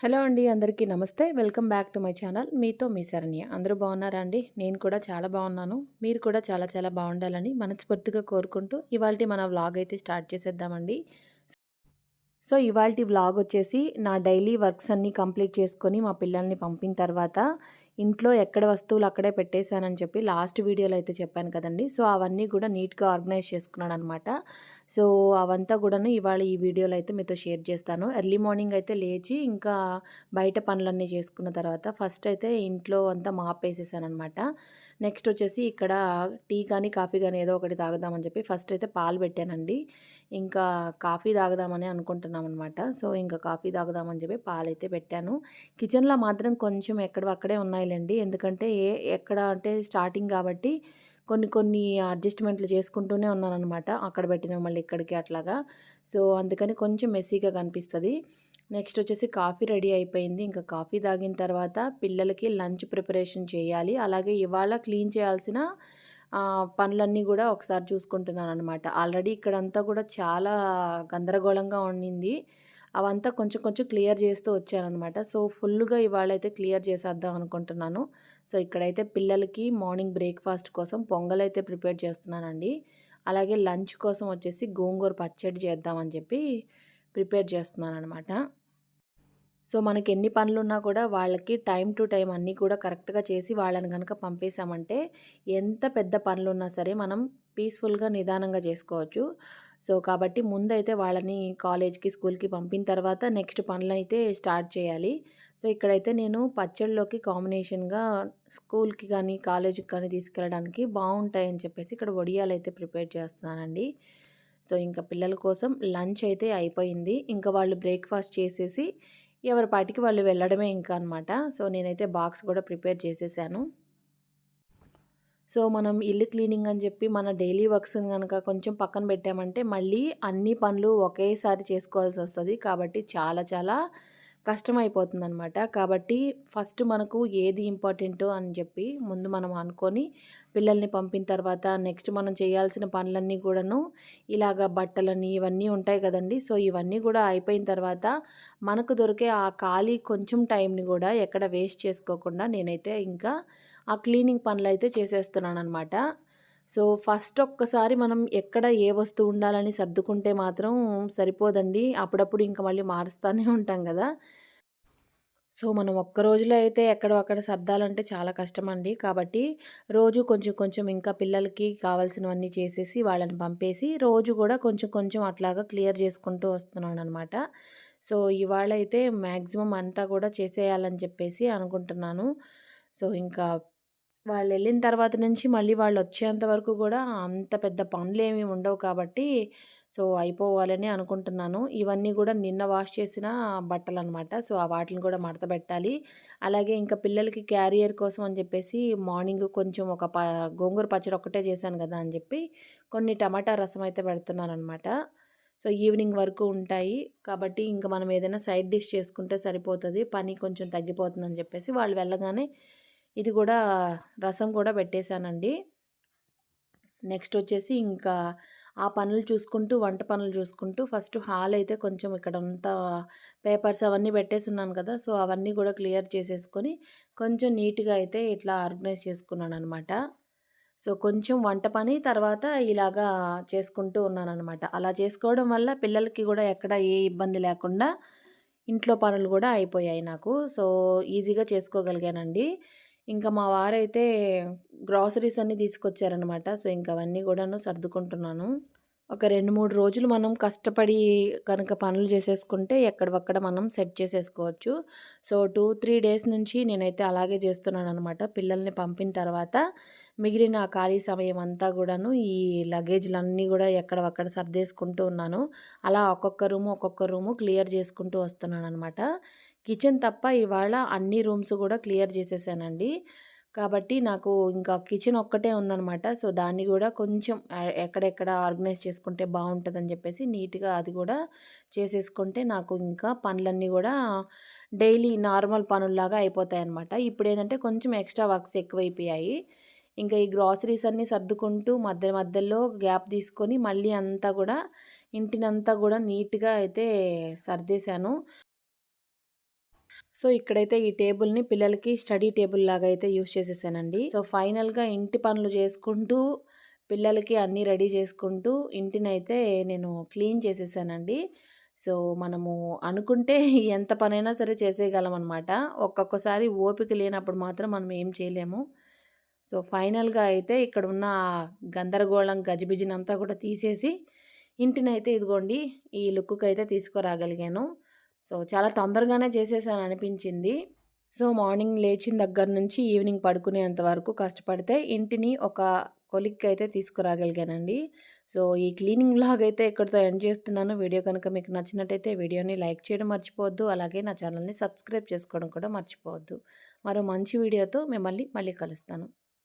Hello అండి అందరికీ నమస్తే. Welcome back to my channel. మీతో మీ శరణ్య. అందరూ బాగున్నారా అండి? నేను కూడా చాలా బాగున్నాను. మీరు కూడా చాలా చాలా బాగుండాలని మనస్ఫూర్తిగా కోరుకుంటూ ఇవాళ మన వ్లాగ్ అయితే స్టార్ట్ చేసేద్దామండి. సో ఇవాళ వ్లాగ్ వచ్చేసి నా డైలీ వర్క్స్ అన్నీ కంప్లీట్ చేసుకొని మా పిల్లల్ని పంపిన తర్వాత ఇంట్లో ఎక్కడ వస్తువులు అక్కడే పెట్టేశానని చెప్పి లాస్ట్ వీడియోలో అయితే చెప్పాను కదండి. సో అవన్నీ కూడా నీట్గా ఆర్గనైజ్ చేసుకున్నాను అనమాట సో అవంతా కూడా ఇవాళ ఈ వీడియోలో అయితే మీతో షేర్ చేస్తాను. ఎర్లీ మార్నింగ్ అయితే లేచి ఇంకా బయట పనులన్నీ చేసుకున్న తర్వాత ఫస్ట్ అయితే ఇంట్లో అంతా మాపేసేసాను అనమాట నెక్స్ట్ వచ్చేసి ఇక్కడ టీ కానీ కాఫీ కానీ ఏదో ఒకటి తాగుదామని చెప్పి ఫస్ట్ అయితే పాలు పెట్టానండి. ఇంకా కాఫీ తాగుదామని అనుకుంటున్నాం అనమాట సో ఇంకా కాఫీ తాగుదామని చెప్పి పాలు అయితే పెట్టాను. కిచెన్లో మాత్రం కొంచెం ఎక్కడో అక్కడే ఉన్నాయి ఉన్నాయిలేండి ఎందుకంటే ఏ ఎక్కడ అంటే స్టార్టింగ్ కాబట్టి కొన్ని కొన్ని అడ్జస్ట్మెంట్లు చేసుకుంటూనే ఉన్నానమాట అక్కడ పెట్టిన మళ్ళీ ఇక్కడికి అట్లాగా. సో అందుకని కొంచెం మెస్సీగా కనిపిస్తుంది. నెక్స్ట్ వచ్చేసి కాఫీ రెడీ అయిపోయింది. ఇంకా కాఫీ తాగిన తర్వాత పిల్లలకి లంచ్ ప్రిపరేషన్ చేయాలి. అలాగే ఇవాళ క్లీన్ చేయాల్సిన పనులన్నీ కూడా ఒకసారి చూసుకుంటున్నాను అనమాట ఆల్రెడీ ఇక్కడంతా కూడా చాలా గందరగోళంగా ఉండింది. అవంతా కొంచెం కొంచెం క్లియర్ చేస్తూ వచ్చానమాట సో ఫుల్గా ఇవాళ అయితే క్లియర్ చేసేద్దాం అనుకుంటున్నాను. సో ఇక్కడైతే పిల్లలకి మార్నింగ్ బ్రేక్ఫాస్ట్ కోసం పొంగల్ అయితే ప్రిపేర్ చేస్తున్నానండి. అలాగే లంచ్ కోసం వచ్చేసి గోంగూర పచ్చడి చేద్దామని చెప్పి ప్రిపేర్ చేస్తున్నాను అనమాట సో మనకి ఎన్ని పనులు ఉన్నా కూడా వాళ్ళకి టైం టు టైం అన్నీ కూడా కరెక్ట్గా చేసి వాళ్ళని కనుక పంపేశామంటే ఎంత పెద్ద పనులు ఉన్నా సరే మనం పీస్ఫుల్గా నిదానంగా చేసుకోవచ్చు. సో కాబట్టి ముందైతే వాళ్ళని కాలేజ్కి స్కూల్కి పంపిన తర్వాత నెక్స్ట్ పనులు అయితే స్టార్ట్ చేయాలి. సో ఇక్కడైతే నేను పచ్చళ్ళలోకి కాంబినేషన్గా స్కూల్కి కానీ కాలేజీకి కానీ తీసుకెళ్ళడానికి బాగుంటాయని చెప్పేసి ఇక్కడ వడియాలు అయితే ప్రిపేర్ చేస్తున్నానండి. సో ఇంకా పిల్లల కోసం లంచ్ అయితే అయిపోయింది. ఇంకా వాళ్ళు బ్రేక్ఫాస్ట్ చేసేసి ఎవరి పాటికి వాళ్ళు వెళ్ళడమే ఇంకా అనమాట సో నేనైతే బాక్స్ కూడా ప్రిపేర్ చేసేసాను. సో మనం ఇల్లు క్లీనింగ్ అని చెప్పి మన డైలీ వర్క్స్ కనుక కొంచెం పక్కన పెట్టామంటే మళ్ళీ అన్ని పనులు ఒకేసారి చేసుకోవాల్సి వస్తుంది. కాబట్టి చాలా చాలా కష్టమైపోతుందనమాట కాబట్టి ఫస్ట్ మనకు ఏది ఇంపార్టెంటో అని చెప్పి ముందు మనం అనుకొని పిల్లల్ని పంపిన తర్వాత నెక్స్ట్ మనం చేయాల్సిన పనులన్నీ కూడాను ఇలాగ బట్టలని ఇవన్నీ ఉంటాయి కదండి. సో ఇవన్నీ కూడా అయిపోయిన తర్వాత మనకు దొరికే ఆ ఖాళీ కొంచెం టైంని కూడా ఎక్కడ వేస్ట్ చేసుకోకుండా నేనైతే ఇంకా ఆ క్లీనింగ్ పనులు అయితే చేసేస్తున్నాను అనమాట సో ఫస్ట్ ఒక్కసారి మనం ఎక్కడ ఏ వస్తువు ఉండాలని సర్దుకుంటే మాత్రం సరిపోదండి. అప్పుడప్పుడు ఇంకా మళ్ళీ మారుస్తూనే ఉంటాం కదా. సో మనం ఒక్క రోజులో అయితే ఎక్కడో అక్కడ సర్దాలంటే చాలా కష్టం అండి కాబట్టి రోజు కొంచెం కొంచెం ఇంకా పిల్లలకి కావాల్సినవన్నీ చేసేసి వాళ్ళని పంపేసి రోజు కూడా కొంచెం కొంచెం అట్లాగా క్లియర్ చేసుకుంటూ వస్తున్నాను అనమాట సో ఇవాళ అయితే మ్యాక్సిమం అంతా కూడా చేసేయాలని చెప్పేసి అనుకుంటున్నాను. సో ఇంకా వాళ్ళు వెళ్ళిన తర్వాత నుంచి మళ్ళీ వాళ్ళు వచ్చేంత వరకు కూడా అంత పెద్ద పనులు ఏమి ఉండవు కాబట్టి సో అయిపోవాలని అనుకుంటున్నాను. ఇవన్నీ కూడా నిన్న వాష్ చేసిన బట్టలు అనమాట సో ఆ వాటిని కూడా మడత పెట్టాలి. అలాగే ఇంకా పిల్లలకి క్యారియర్ కోసం అని చెప్పేసి మార్నింగ్ కొంచెం ఒక ప గోంగూర పచ్చడి ఒక్కటే చేశాను కదా అని చెప్పి కొన్ని టమాటా రసం అయితే పెడుతున్నాను అనమాట సో ఈవినింగ్ వరకు ఉంటాయి. కాబట్టి ఇంకా మనం ఏదైనా సైడ్ డిష్ చేసుకుంటే సరిపోతుంది. పని కొంచెం తగ్గిపోతుందని చెప్పేసి వాళ్ళు వెళ్ళగానే ఇది కూడా రసం కూడా పెట్టేశానండి. నెక్స్ట్ వచ్చేసి ఇంకా ఆ పనులు చూసుకుంటూ వంట పనులు చూసుకుంటూ ఫస్ట్ హాల్ అయితే కొంచెం ఇక్కడ అంతా పేపర్స్ అవన్నీ పెట్టేసి ఉన్నాను కదా సో అవన్నీ కూడా క్లియర్ చేసేసుకొని కొంచెం నీట్గా అయితే ఇట్లా ఆర్గనైజ్ చేసుకున్నాను అనమాట సో కొంచెం వంట పని తర్వాత ఇలాగా చేసుకుంటూ ఉన్నాను అనమాట అలా చేసుకోవడం వల్ల పిల్లలకి కూడా ఎక్కడ ఏ ఇబ్బంది లేకుండా ఇంట్లో పనులు కూడా అయిపోయాయి నాకు. సో ఈజీగా చేసుకోగలిగానండి. ఇంకా మా వారైతే గ్రాసరీస్ అన్నీ తీసుకొచ్చారనమాట సో ఇంకా అవన్నీ కూడాను సర్దుకుంటున్నాను. ఒక రెండు మూడు రోజులు మనం కష్టపడి కనుక పనులు చేసేసుకుంటే ఎక్కడవక్కడ మనం సెట్ చేసేసుకోవచ్చు. సో టూ త్రీ డేస్ నుంచి నేనైతే అలాగే చేస్తున్నాను అనమాట పిల్లల్ని పంపిన తర్వాత మిగిలిన ఖాళీ సమయం అంతా కూడాను ఈ లగేజ్లన్నీ కూడా ఎక్కడవక్కడ సర్దేసుకుంటూ ఉన్నాను. అలా ఒక్కొక్క రూము ఒక్కొక్క రూము క్లియర్ చేసుకుంటూ వస్తున్నాను అనమాట కిచెన్ తప్ప ఇవాళ అన్ని రూమ్స్ కూడా క్లియర్ చేసేసానండి. కాబట్టి నాకు ఇంకా కిచెన్ ఒక్కటే ఉందనమాట సో దాన్ని కూడా కొంచెం ఎక్కడెక్కడ ఆర్గనైజ్ చేసుకుంటే బాగుంటుందని చెప్పేసి నీట్గా అది కూడా చేసేసుకుంటే నాకు ఇంకా పనులన్నీ కూడా డైలీ నార్మల్ పనుల్లాగా అయిపోతాయి అనమాట ఇప్పుడు ఏంటంటే కొంచెం ఎక్స్ట్రా వర్క్స్ ఎక్కువైపోయాయి. ఇంకా ఈ గ్రాసరీస్ అన్నీ సర్దుకుంటూ మధ్య మధ్యలో గ్యాప్ తీసుకొని మళ్ళీ అంతా కూడా ఇంటినంతా కూడా నీట్గా అయితే సర్దేశాను. సో, ఇక్కడైతే ఈ టేబుల్‌ని పిల్లలకి స్టడీ టేబుల్ లాగా అయితే యూజ్ చేసేసానండి. సో, ఫైనల్‌గా ఇంటి పనులు చేసుకుంటూ, పిల్లలకి అన్నీ రెడీ చేసుకుంటూ, ఇంటినైతే నేను క్లీన్ చేసేసానండి. సో, మనము అనుకుంటే ఎంత పనైనా సరే చేసేయగలం అనమాట ఒక్కొక్కసారి ఓపిక లేనప్పుడు మాత్రం మనం ఏం చేయలేము. సో, ఫైనల్‌గా అయితే ఇక్కడున్న గందరగోళం, గజిబిజినంతా కూడా తీసేసి, ఇంటినైతే ఇదిగోండి ఈ లుక్కుకైతే తీసుకురాగలిగాను. సో, చాలా తొందరగానే చేసేసాననిపించింది. సో, మార్నింగ్ లేచిన దగ్గర నుంచి ఈవినింగ్ పడుకునేంత వరకు కష్టపడితే ఇంటిని ఒక కొలిక్కయితే తీసుకురాగలిగానండి. సో, ఈ క్లీనింగ్ బ్లాగ్ అయితే ఇక్కడితో ఎండ్ చేస్తున్నాను. వీడియో కనుక మీకు నచ్చినట్టయితే వీడియోని లైక్ చేయడం మర్చిపోవద్దు. అలాగే నా ఛానల్‌ని సబ్స్క్రైబ్ చేసుకోవడం కూడా మర్చిపోవద్దు. మరో మంచి వీడియోతో మిమ్మల్ని మళ్ళీ కలుస్తాను.